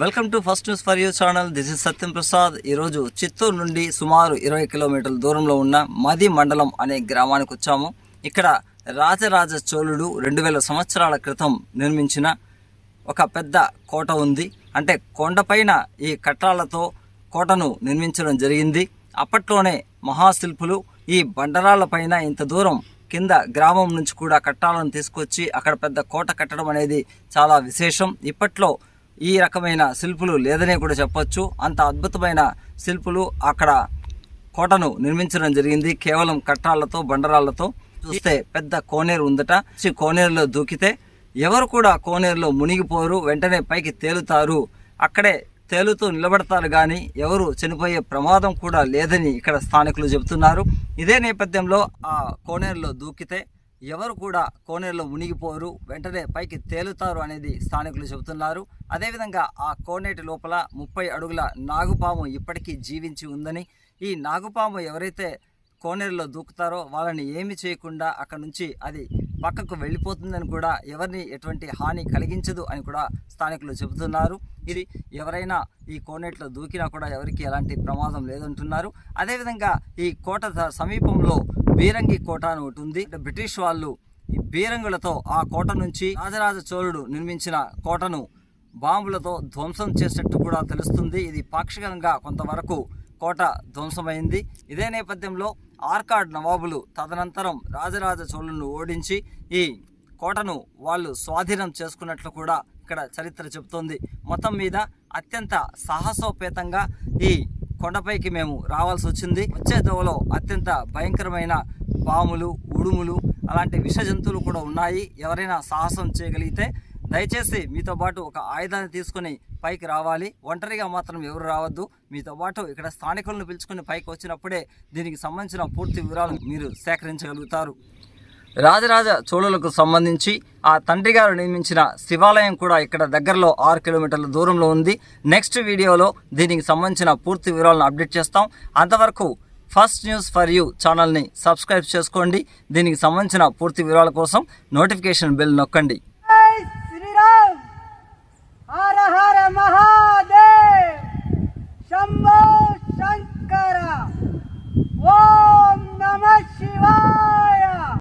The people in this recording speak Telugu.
Welcome to first news for you channel. This is Satyam Prasad. ఈరోజు చిత్తూరు నుండి సుమారు ఇరవై కిలోమీటర్ల దూరంలో ఉన్న మది మండలం అనే గ్రామానికి వచ్చాము. ఇక్కడ రాజరాజ చోళుడు రెండు వేల సంవత్సరాల క్రితం నిర్మించిన ఒక పెద్ద కోట ఉంది. అంటే కొండపైన ఈ కట్టాలతో కోటను నిర్మించడం జరిగింది. అప్పట్లోనే మహాశిల్పులు ఈ బండరాలపైన ఇంత దూరం కింద గ్రామం నుంచి కూడా కట్టాలను తీసుకొచ్చి అక్కడ పెద్ద కోట కట్టడం అనేది చాలా విశేషం. ఇప్పట్లో ఈ రకమైన శిల్పులు లేదనే కూడా చెప్పొచ్చు. అంత అద్భుతమైన శిల్పులు అక్కడ కోటను నిర్మించడం జరిగింది. కేవలం కట్టాలతో బండరాళ్ళతో చూస్తే పెద్ద కోనేరు ఉందట. కోనేరులో దూకితే ఎవరు కూడా కోనేరులో మునిగిపోరు వెంటనే పైకి తేలుతారు. అక్కడే తేలుతూ నిలబడతారు కానీ ఎవరు చనిపోయే ప్రమాదం కూడా లేదని ఇక్కడ స్థానికులు చెబుతున్నారు. ఇదే నేపథ్యంలో ఆ కోనేరులో దూకితే ఎవరు కూడా కోనేరులో మునిగిపోరు వెంటనే పైకి తేలుతారు అనేది స్థానికులు చెబుతున్నారు. అదేవిధంగా ఆ కోనేటి లోపల ముప్పై అడుగుల నాగుపాము ఇప్పటికీ జీవించి ఉందని ఈ నాగుపాము ఎవరైతే కోనేరులో దూకుతారో వాళ్ళని ఏమి చేయకుండా అక్కడ నుంచి అది పక్కకు వెళ్ళిపోతుందని కూడా ఎవరిని ఎటువంటి హాని కలిగించదు అని కూడా స్థానికులు చెబుతున్నారు. ఇది ఎవరైనా ఈ కోనేట్లో దూకినా కూడా ఎవరికి ఎలాంటి ప్రమాదం లేదంటున్నారు. అదేవిధంగా ఈ కోట సమీపంలో బీరంగి కోట అని ఒకటి ఉంది. బ్రిటిష్ వాళ్ళు ఈ బీరంగులతో ఆ కోట నుంచి రాజరాజ చోళుడు నిర్మించిన కోటను బాంబులతో ధ్వంసం చేసినట్టు కూడా తెలుస్తుంది. ఇది పాక్షికంగా కొంతవరకు కోట ధ్వంసమైంది. ఇదే నేపథ్యంలో ఆర్కాడ్ నవాబులు తదనంతరం రాజరాజ చోళులను ఓడించి ఈ కోటను వాళ్ళు స్వాధీనం చేసుకున్నట్లు కూడా ఇక్కడ చరిత్ర చెబుతోంది. మొత్తం మీద అత్యంత సాహసోపేతంగా ఈ కొండపైకి మేము రావాల్సి వచ్చింది వచ్చే దోవలో అత్యంత భయంకరమైన పాములు ఉడుములు అలాంటి విష జంతువులు కూడా ఉన్నాయి. ఎవరైనా సాహసం చేయగలిగితే దయచేసి మీతో పాటు ఒక ఆయుధాన్ని తీసుకుని పైకి రావాలి. ఒంటరిగా మాత్రం ఎవరు రావద్దు. మీతో పాటు ఇక్కడ స్థానికులను పిలుచుకుని పైకి వచ్చినప్పుడే దీనికి సంబంధించిన పూర్తి వివరాలు మీరు సేకరించగలుగుతారు. రాజరాజ చోళులకు సంబంధించి ఆ తండ్రి గారు నిర్మించిన శివాలయం కూడా ఇక్కడ దగ్గరలో ఆరు కిలోమీటర్ల దూరంలో ఉంది. నెక్స్ట్ వీడియోలో దీనికి సంబంధించిన పూర్తి వివరాలను అప్డేట్ చేస్తాం. అంతవరకు ఫస్ట్ న్యూస్ ఫర్ యూ ఛానల్ని సబ్స్క్రైబ్ చేసుకోండి. దీనికి సంబంధించిన పూర్తి వివరాల కోసం నోటిఫికేషన్ బెల్ నొక్కండి.